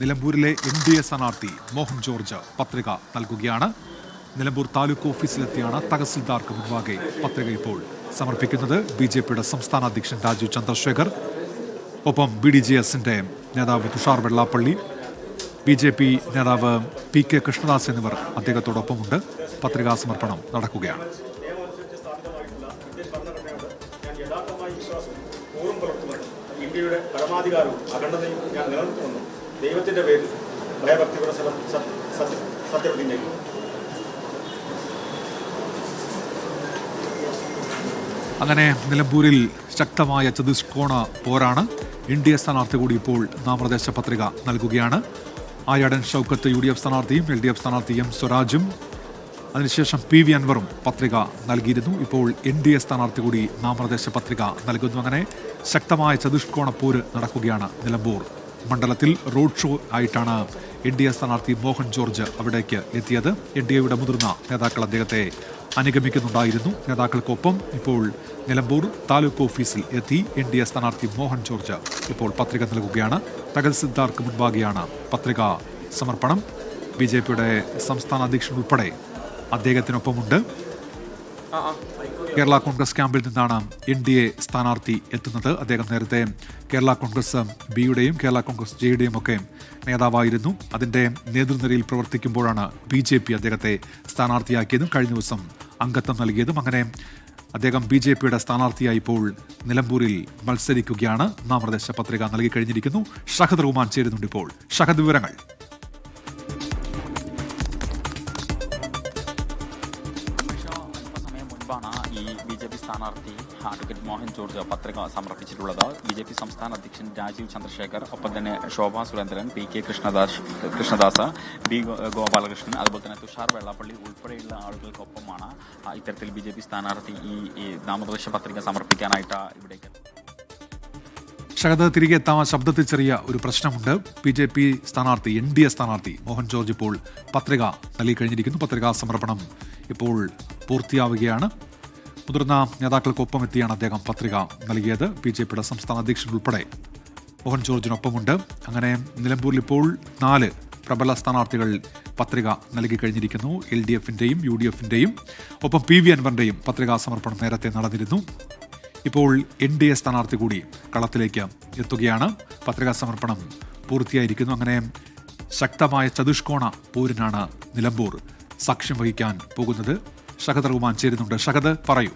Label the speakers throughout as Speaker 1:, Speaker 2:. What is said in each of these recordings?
Speaker 1: നിലമ്പൂരിലെ N D A സ്ഥാനാർത്ഥി Mohan George പത്രിക നൽകുകയാണ്. നിലമ്പൂർ താലൂക്ക് ഓഫീസിലെത്തിയാണ് തഹസിൽദാർക്ക് മുൻപാകെ പത്രിക ഇപ്പോൾ സമർപ്പിക്കുന്നത്. ബി ജെ പിയുടെ സംസ്ഥാന അധ്യക്ഷൻ രാജീവ് ചന്ദ്രശേഖർ ഒപ്പം ബി ഡി ജെ എസിന്റെ നേതാവ് Tushar Vellappally B J P നേതാവ് പി കെ കൃഷ്ണദാസ് എന്നിവർ അദ്ദേഹത്തോടൊപ്പമുണ്ട്. പത്രികാ സമർപ്പണം നടക്കുകയാണ്.
Speaker 2: ഇന്ത്യയുടെ പരമാധികാരവും അഖണ്ഡതയും ഞാൻ നിലനിർത്തുമെന്നും ദൈവത്തിന്റെ പേരിൽ ഭയഭക്തിയുടെ സ്ഥലം സത്യ സത്യപ്രതിജ്ഞ
Speaker 1: അങ്ങനെ നിലമ്പൂരിൽ ശക്തമായ ചതുഷ്കോണ പോരാണ്. എൻ ഡി എ സ്ഥാനാർത്ഥി കൂടി ഇപ്പോൾ നാമനിർദ്ദേശ പത്രിക നൽകുകയാണ്. Aryadan Shoukath U D F സ്ഥാനാർത്ഥിയും എൽ ഡി എഫ് സ്ഥാനാർത്ഥി എം സ്വരാജും. അതിനുശേഷം പി വി അൻവറും പത്രിക നൽകിയിരുന്നു. ഇപ്പോൾ എൻ ഡി എ സ്ഥാനാർത്ഥി കൂടി നാമനിർദ്ദേശ പത്രിക നൽകുന്നു. അങ്ങനെ ശക്തമായ ചതുഷ്കോണ പോര് നടക്കുകയാണ് നിലമ്പൂർ. മണ്ഡലത്തിൽ റോഡ് ഷോ ആയിട്ടാണ് എൻ ഡി എ സ്ഥാനാർത്ഥി മോഹൻ ജോർജ് അവിടേക്ക് എത്തിയത്. എൻ ഡി എയുടെ മുതിർന്ന നേതാക്കൾ അദ്ദേഹത്തെ അനുഗമിക്കുന്നുണ്ടായിരുന്നു. നേതാക്കൾക്കൊപ്പം ഇപ്പോൾ നിലമ്പൂർ താലൂക്ക് ഓഫീസിൽ എത്തി എൻ ഡി എ സ്ഥാനാർത്ഥി മോഹൻ ജോർജ് ഇപ്പോൾ പത്രിക നൽകുകയാണ്. തഹസിൽദാർക്ക് മുൻപാകെയാണ് പത്രിക സമർപ്പണം. ബി ജെ പിയുടെ സംസ്ഥാന അധ്യക്ഷൻ ഉൾപ്പെടെ അദ്ദേഹത്തിനൊപ്പമുണ്ട്. കേരള കോൺഗ്രസ് ക്യാമ്പിൽ നിന്നാണ് എൻ ഡി എ സ്ഥാനാർത്ഥി എത്തുന്നത്. അദ്ദേഹം നേരത്തെ കേരള കോൺഗ്രസ് ബിയുടെയും കേരള കോൺഗ്രസ് ജെയുടെയും ഒക്കെ നേതാവായിരുന്നു. അതിന്റെ നേതൃനിരയിൽ പ്രവർത്തിക്കുമ്പോഴാണ് ബി ജെ പി അദ്ദേഹത്തെ സ്ഥാനാർത്ഥിയാക്കിയതും കഴിഞ്ഞ ദിവസം അംഗത്വം നൽകിയതും. അങ്ങനെ അദ്ദേഹം ബി ജെ പിയുടെ സ്ഥാനാർത്ഥിയായി ഇപ്പോൾ നിലമ്പൂരിൽ മത്സരിക്കുകയാണ്. നാമനിർദ്ദേശ പത്രിക നൽകി കഴിഞ്ഞിരിക്കുന്നു. ഷഹദ് റുമാൻ ചേരുന്നുണ്ട് ഇപ്പോൾ. ഷഹദ് വിവരങ്ങൾ.
Speaker 3: സ്ഥാനാർത്ഥി അഡ്വക്കേറ്റ് മോഹൻ ജോർജ് പത്രിക സമർപ്പിച്ചിട്ടുള്ളത്. ബി ജെ പി സംസ്ഥാന അധ്യക്ഷൻ രാജീവ് ചന്ദ്രശേഖർ ഒപ്പം തന്നെ Shobha Surendran P K Krishnadas Krishnadas B Gopalakrishnan അതുപോലെ തന്നെ തുഷാർ വെള്ളാപ്പള്ളി ഉൾപ്പെടെയുള്ള ആളുകൾക്കൊപ്പമാണ് ഇത്തരത്തിൽ ബി ജെ പി സ്ഥാനാർത്ഥി ഈ നാമനിർദ്ദേശ പത്രിക സമർപ്പിക്കാനായിട്ട് ഇവിടേക്ക്
Speaker 1: ശകത തിരികെ എത്താൻ ശബ്ദത്തിൽ ചെറിയ ഒരു പ്രശ്നമുണ്ട്. ബി ജെ പി സ്ഥാനാർത്ഥി എൻ ഡി എ സ്ഥാനാർത്ഥി മോഹൻ ജോർജ് ഇപ്പോൾ പത്രിക നൽകി കഴിഞ്ഞിരിക്കുന്നു പത്രികാ സമർപ്പണം ഇപ്പോൾ പൂർത്തിയാവുകയാണ്. മുതിർന്ന നേതാക്കൾക്കൊപ്പം എത്തിയാണ് അദ്ദേഹം പത്രിക നൽകിയത്. ബി ജെ പിയുടെ സംസ്ഥാന അധ്യക്ഷൻ ഉൾപ്പെടെ മോഹൻ ജോർജിനൊപ്പമുണ്ട്. അങ്ങനെ നിലമ്പൂരിൽ ഇപ്പോൾ നാല് പ്രബല സ്ഥാനാർത്ഥികൾ പത്രിക നൽകി കഴിഞ്ഞിരിക്കുന്നു. എൽ ഡി എഫിന്റെയും യു ഡി എഫിന്റെയും ഒപ്പം പി വി അൻവറിന്റെയും പത്രികാ സമർപ്പണം നേരത്തെ നടന്നിരുന്നു. ഇപ്പോൾ എൻ ഡി എ സ്ഥാനാർത്ഥി കൂടി കളത്തിലേക്ക് എത്തുകയാണ്. പത്രികാ സമർപ്പണം പൂർത്തിയായിരിക്കുന്നു. അങ്ങനെ ശക്തമായ ചതുഷ്കോണ പോരിനാണ് നിലമ്പൂർ സാക്ഷ്യം വഹിക്കാൻ പോകുന്നത്. ഷഹദ് റഹ്മാൻ ചേരുന്നുണ്ട്. ഷഹദ് പറയൂ.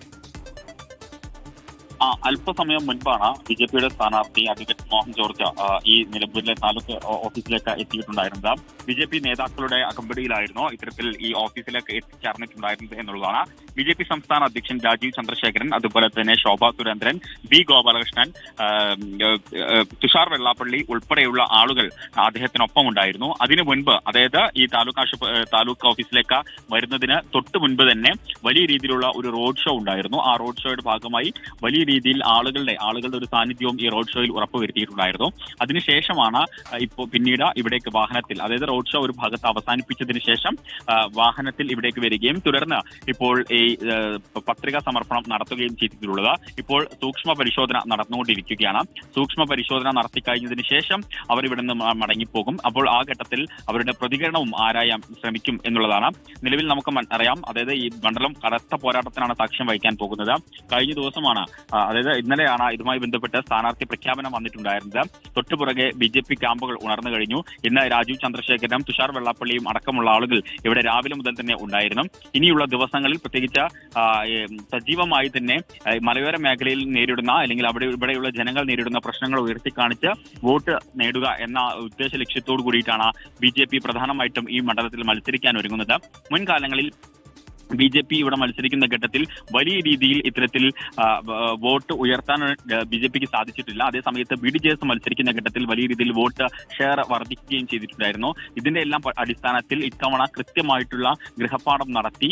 Speaker 3: അല്പസമയം മുൻപാണ് ബി ജെ പിയുടെ സ്ഥാനാർത്ഥി അഡ്വക്കേറ്റ് മോഹൻ ജോർജ് ഈ നിലമ്പൂരിലെ താലൂക്ക് ഓഫീസിലേക്ക് എത്തിയിട്ടുണ്ടായിരുന്നത്. ബി ജെ പി നേതാക്കളുടെ അകമ്പടിയിലായിരുന്നു ഇത്തരത്തിൽ ഈ ഓഫീസിലേക്ക് എത്തിച്ചേർന്നിട്ടുണ്ടായിരുന്നത് എന്നുള്ളതാണ്. ബി ജെ പി സംസ്ഥാന അധ്യക്ഷൻ രാജീവ് ചന്ദ്രശേഖരൻ അതുപോലെ തന്നെ ശോഭാ സുരേന്ദ്രൻ ബി ഗോപാലകൃഷ്ണൻ തുഷാർ വെള്ളാപ്പള്ളി ഉൾപ്പെടെയുള്ള ആളുകൾ അദ്ദേഹത്തിനൊപ്പം ഉണ്ടായിരുന്നു അതിനു മുൻപ് അതായത് ഈ താലൂക്ക് ആശുപ താലൂക്ക് ഓഫീസിലേക്ക് വരുന്നതിന് തൊട്ട് മുൻപ് തന്നെ വലിയ രീതിയിലുള്ള ഒരു റോഡ് ഷോ ഉണ്ടായിരുന്നു. ആ റോഡ് ഷോയുടെ ഭാഗമായി വലിയ രീതിയിൽ ആളുകളുടെ ആളുകളുടെ ഒരു സാന്നിധ്യവും ഈ റോഡ് ഷോയിൽ ഉറപ്പുവരുത്തിയിട്ടുണ്ടായിരുന്നു അതിനുശേഷമാണ് ഇപ്പോൾ പിന്നീട് ഇവിടേക്ക് വാഹനത്തിൽ അതായത് റോഡ് ഷോ ഒരു ഭാഗത്ത് അവസാനിപ്പിച്ചതിന് ശേഷം വാഹനത്തിൽ ഇവിടേക്ക് വരികയും തുടർന്ന് ഇപ്പോൾ ഈ പത്രികാ സമർപ്പണം നടത്തുകയും ചെയ്തിട്ടുള്ളത്. ഇപ്പോൾ സൂക്ഷ്മ പരിശോധന നടന്നുകൊണ്ടിരിക്കുകയാണ്. സൂക്ഷ്മ പരിശോധന നടത്തി കഴിഞ്ഞതിന് ശേഷം അവർ ഇവിടെ നിന്ന് മടങ്ങിപ്പോകും. അപ്പോൾ ആ ഘട്ടത്തിൽ അവരുടെ പ്രതികരണവും ആരായാൻ ശ്രമിക്കും എന്നുള്ളതാണ്. നിലവിൽ നമുക്ക് അറിയാം. അതായത് ഈ മണ്ഡലം കടത്ത പോരാട്ടത്തിനാണ് സാക്ഷ്യം വഹിക്കാൻ പോകുന്നത്. കഴിഞ്ഞ ദിവസമാണ് അതായത് ഇന്നലെയാണ് ഇതുമായി ബന്ധപ്പെട്ട് സ്ഥാനാർത്ഥി പ്രഖ്യാപനം വന്നിട്ടുണ്ടായിരുന്നത്. തൊട്ടുപുറകെ ബി ജെ പി ക്യാമ്പുകൾ ഉണർന്നു കഴിഞ്ഞു. ഇന്ന് രാജീവ് ചന്ദ്രശേഖരനും തുഷാർ വെള്ളാപ്പള്ളിയും അടക്കമുള്ള ആളുകൾ ഇവിടെ രാവിലെ മുതൽ തന്നെ ഉണ്ടായിരുന്നു. ഇനിയുള്ള ദിവസങ്ങളിൽ പ്രത്യേകിച്ച് സജീവമായി തന്നെ മലയോര മേഖലയിൽ നേരിടുന്ന അല്ലെങ്കിൽ അവിടെ ഇവിടെയുള്ള ജനങ്ങൾ നേരിടുന്ന പ്രശ്നങ്ങൾ ഉയർത്തിക്കാണിച്ച് വോട്ട് നേടുക എന്ന ഉദ്ദേശ ലക്ഷ്യത്തോടു കൂടിയിട്ടാണ് ബി ജെ പി പ്രധാനമായിട്ടും ഈ മണ്ഡലത്തിൽ മത്സരിക്കാൻ ഒരുങ്ങുന്നത്. മുൻകാലങ്ങളിൽ ബി ജെ പി ഇവിടെ മത്സരിക്കുന്ന ഘട്ടത്തിൽ വലിയ രീതിയിൽ ഇത്തരത്തിൽ വോട്ട് ഉയർത്താൻ ബി ജെ പിക്ക് സാധിച്ചിട്ടില്ല. അതേസമയത്ത് ബി ഡി ജെ എസ് മത്സരിക്കുന്ന ഘട്ടത്തിൽ വലിയ രീതിയിൽ വോട്ട് ഷെയർ വർദ്ധിക്കുകയും ചെയ്തിട്ടുണ്ടായിരുന്നു. ഇതിന്റെ എല്ലാം അടിസ്ഥാനത്തിൽ ഇത്തവണ കൃത്യമായിട്ടുള്ള ഗൃഹപാഠം നടത്തി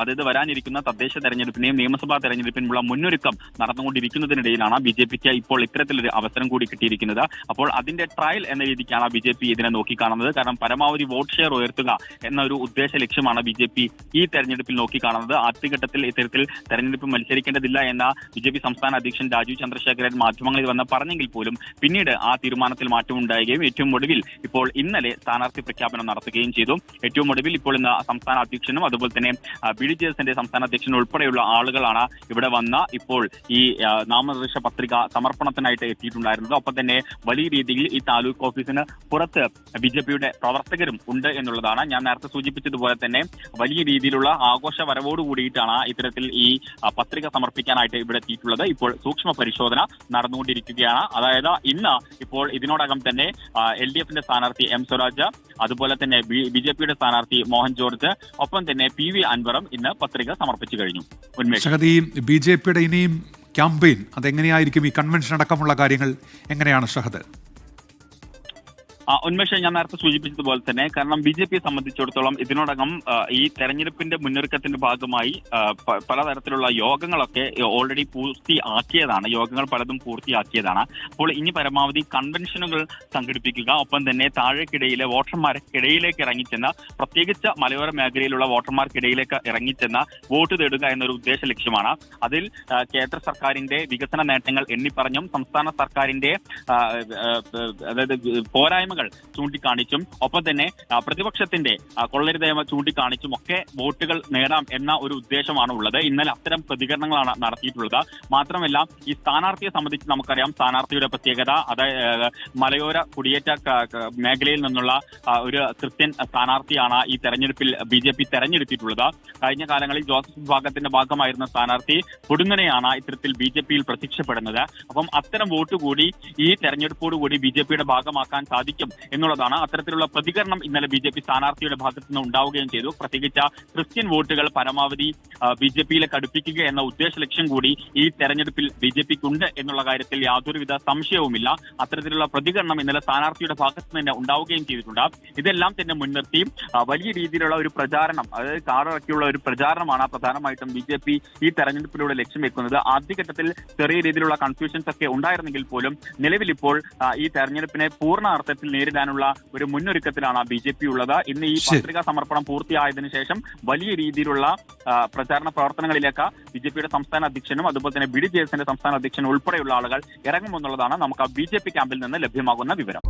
Speaker 3: അതായത് വരാനിരിക്കുന്ന തദ്ദേശ തെരഞ്ഞെടുപ്പിനെയും നിയമസഭാ തെരഞ്ഞെടുപ്പിനുമുള്ള മുന്നൊരുക്കം നടന്നുകൊണ്ടിരിക്കുന്നതിനിടയിലാണ് ബി ജെ പിക്ക് ഇപ്പോൾ ഇത്തരത്തിലൊരു അവസരം കൂടി കിട്ടിയിരിക്കുന്നത്. അപ്പോൾ അതിന്റെ ട്രയൽ എന്ന രീതിക്കാണ് ബി ജെ പി ഇതിനെ നോക്കിക്കാണുന്നത്. കാരണം പരമാവധി വോട്ട് ഷെയർ ഉയർത്തുക എന്ന ഒരു ഉദ്ദേശ ലക്ഷ്യമാണ് ബി ജെ പി ഈ തെരഞ്ഞെടുപ്പിൽ തെരഞ്ഞെടുപ്പിൽ നോക്കിക്കാണുന്നത്. ആദ്യഘട്ടത്തിൽ ഇത്തരത്തിൽ തെരഞ്ഞെടുപ്പ് മത്സരിക്കേണ്ടതില്ല എന്ന ബി ജെ പി സംസ്ഥാന അധ്യക്ഷൻ രാജീവ് ചന്ദ്രശേഖരൻ മാധ്യമങ്ങളിൽ വന്ന് പറഞ്ഞെങ്കിൽ പോലും പിന്നീട് ആ തീരുമാനത്തിൽ മാറ്റമുണ്ടാവുകയും ഏറ്റവും ഒടുവിൽ ഇപ്പോൾ ഇന്നലെ സ്ഥാനാർത്ഥി പ്രഖ്യാപനം നടത്തുകയും ചെയ്തു. ഏറ്റവും ഒടുവിൽ ഇപ്പോൾ ഇന്ന് സംസ്ഥാന അധ്യക്ഷനും അതുപോലെ തന്നെ ബി ഡി ജെ എസിന്റെ സംസ്ഥാന അധ്യക്ഷനും ഉൾപ്പെടെയുള്ള ആളുകളാണ് ഇവിടെ വന്ന ഇപ്പോൾ ഈ ആ, നാമനിർദ്ദേശ പത്രിക സമർപ്പണത്തിനായിട്ട് എത്തിയിട്ടുണ്ടായിരുന്നത്. ഒപ്പം തന്നെ വലിയ രീതിയിൽ ഈ താലൂക്ക് ഓഫീസിന് പുറത്ത് ബി ജെ പിയുടെ പ്രവർത്തകരും ഉണ്ട് എന്നുള്ളതാണ് ഞാൻ നേരത്തെ സൂചിപ്പിച്ചതുപോലെ തന്നെ വലിയ രീതിയിലുള്ള ആഘോഷ വരവോട് കൂടിയിട്ടാണ് ഇത്തരത്തിൽ ഈ പത്രിക സമർപ്പിക്കാനായിട്ട് ഇവിടെ എത്തിയിട്ടുള്ളത്. ഇപ്പോൾ സൂക്ഷ്മ പരിശോധന നടന്നുകൊണ്ടിരിക്കുകയാണ്. അതായത് ഇന്ന് ഇപ്പോൾ ഇതിനോടകം തന്നെ എൽ ഡി എഫിന്റെ സ്ഥാനാർത്ഥി എം സ്വരാജ് അതുപോലെ തന്നെ ബി ജെ പിയുടെ സ്ഥാനാർത്ഥി മോഹൻ ജോർജ് ഒപ്പം തന്നെ പി വി അൻവറും ഇന്ന് പത്രിക സമർപ്പിച്ചു കഴിഞ്ഞു.
Speaker 1: ബി ജെ പിയുടെ ഇനിയും ക്യാമ്പയിൻ. അതെങ്ങനെയായിരിക്കും ഈ കൺവെൻഷൻ അടക്കമുള്ള കാര്യങ്ങൾ? എങ്ങനെയാണ് ഷഹദ്
Speaker 3: ഉന്മേഷം ഞാൻ നേരത്തെ സൂചിപ്പിച്ചതുപോലെ തന്നെ കാരണം ബി ജെ പിയെ സംബന്ധിച്ചിടത്തോളം ഇതിനോടകം ഈ തെരഞ്ഞെടുപ്പിന്റെ മുന്നൊരുക്കത്തിന്റെ ഭാഗമായി പലതരത്തിലുള്ള യോഗങ്ങളൊക്കെ ഓൾറെഡി പൂർത്തിയാക്കിയതാണ്. യോഗങ്ങൾ പലതും പൂർത്തിയാക്കിയതാണ്. അപ്പോൾ ഇനി പരമാവധി കൺവെൻഷനുകൾ സംഘടിപ്പിക്കുക ഒപ്പം തന്നെ താഴേക്കിടയിലെ വോട്ടർമാർക്കിടയിലേക്ക് ഇറങ്ങിച്ചെന്ന പ്രത്യേകിച്ച് മലയോര മേഖലയിലുള്ള വോട്ടർമാർക്കിടയിലേക്ക് ഇറങ്ങിച്ചെന്ന വോട്ട് തേടുക എന്നൊരു ഉദ്ദേശ ലക്ഷ്യമാണ്. അതിൽ കേന്ദ്ര സർക്കാരിന്റെ വികസന നേട്ടങ്ങൾ എണ്ണിപ്പറഞ്ഞും സംസ്ഥാന സർക്കാരിന്റെ അതായത് അതായത് പോരായ്മകൾ ചൂണ്ടിക്കാണിച്ചും ഒപ്പം തന്നെ പ്രതിപക്ഷത്തിന്റെ കൊള്ളരുതേമ ചൂണ്ടിക്കാണിച്ചും ഒക്കെ വോട്ടുകൾ നേടാം എന്ന ഒരു ഉദ്ദേശമാണ് ഉള്ളത്. ഇന്നലെ അത്തരം പ്രതികരണങ്ങളാണ് നടത്തിയിട്ടുള്ളത്. മാത്രമല്ല ഈ സ്ഥാനാർത്ഥിയെ സംബന്ധിച്ച് നമുക്കറിയാം സ്ഥാനാർത്ഥിയുടെ പ്രത്യേകത അതായത് മലയോര കുടിയേറ്റ മേഖലയിൽ നിന്നുള്ള ഒരു ക്രിസ്ത്യൻ സ്ഥാനാർത്ഥിയാണ് ഈ തെരഞ്ഞെടുപ്പിൽ ബി ജെ പി തെരഞ്ഞെടുത്തിട്ടുള്ളത്. കഴിഞ്ഞ കാലങ്ങളിൽ ജോസഫ് വിഭാഗത്തിന്റെ ഭാഗമായിരുന്ന സ്ഥാനാർത്ഥി കൊടുങ്ങനെയാണ് ഇത്തരത്തിൽ ബി ജെ പിയിൽ പ്രത്യക്ഷപ്പെടുന്നത്. അപ്പം അത്തരം വോട്ട് കൂടി ഈ തെരഞ്ഞെടുപ്പോടുകൂടി ബി ജെ പിയുടെ ഭാഗമാക്കാൻ സാധിക്കും എന്നുള്ളതാണ് അത്തരത്തിലുള്ള പ്രതികരണം ഇന്നലെ ബി ജെ പി സ്ഥാനാർത്ഥിയുടെ ഭാഗത്തു നിന്ന് ഉണ്ടാവുകയും ചെയ്തു. പ്രത്യേകിച്ച് ക്രിസ്ത്യൻ വോട്ടുകൾ പരമാവധി ബി ജെ പിയിലെ കടുപ്പിക്കുക എന്ന ഉദ്ദേശ ലക്ഷ്യം കൂടി ഈ തെരഞ്ഞെടുപ്പിൽ ബി ജെ പിക്ക് ഉണ്ട് എന്നുള്ള കാര്യത്തിൽ യാതൊരുവിധ സംശയവുമില്ല. അത്തരത്തിലുള്ള പ്രതികരണം ഇന്നലെ സ്ഥാനാർത്ഥിയുടെ ഭാഗത്ത് തന്നെ ഉണ്ടാവുകയും ചെയ്തിട്ടുണ്ട്. ഇതെല്ലാം തന്നെ മുൻനിർത്തി വലിയ രീതിയിലുള്ള ഒരു പ്രചാരണം അതായത് കാറിറക്കിയുള്ള ഒരു പ്രചാരണമാണ് പ്രധാനമായിട്ടും ബി ജെ പി ഈ തെരഞ്ഞെടുപ്പിലൂടെ ലക്ഷ്യം വെക്കുന്നത്. ആദ്യഘട്ടത്തിൽ ചെറിയ രീതിയിലുള്ള കൺഫ്യൂഷൻസ് ഒക്കെ ഉണ്ടായിരുന്നെങ്കിൽ പോലും നിലവിൽ ഇപ്പോൾ ഈ തെരഞ്ഞെടുപ്പിനെ പൂർണ അർത്ഥത്തിൽ നേരിടാനുള്ള ഒരു മുന്നൊരുക്കത്തിലാണ് ബി ജെ പി ഉള്ളത്. ഇന്ന് ഈ. പത്രികാ സമർപ്പണം പൂർത്തിയായതിനു ശേഷം വലിയ രീതിയിലുള്ള ആ, പ്രചാരണ പ്രവർത്തനങ്ങളിലേക്ക് ബി ജെ പിയുടെ സംസ്ഥാന അധ്യക്ഷനും അതുപോലെ തന്നെ ബി ഡി ജെ എസിന്റെ സംസ്ഥാന അധ്യക്ഷനും ഉൾപ്പെടെയുള്ള ആളുകൾ ഇറങ്ങുമെന്നുള്ളതാണ് നമുക്ക് ബി ജെ പി ക്യാമ്പിൽ നിന്ന് ലഭ്യമാകുന്ന വിവരം.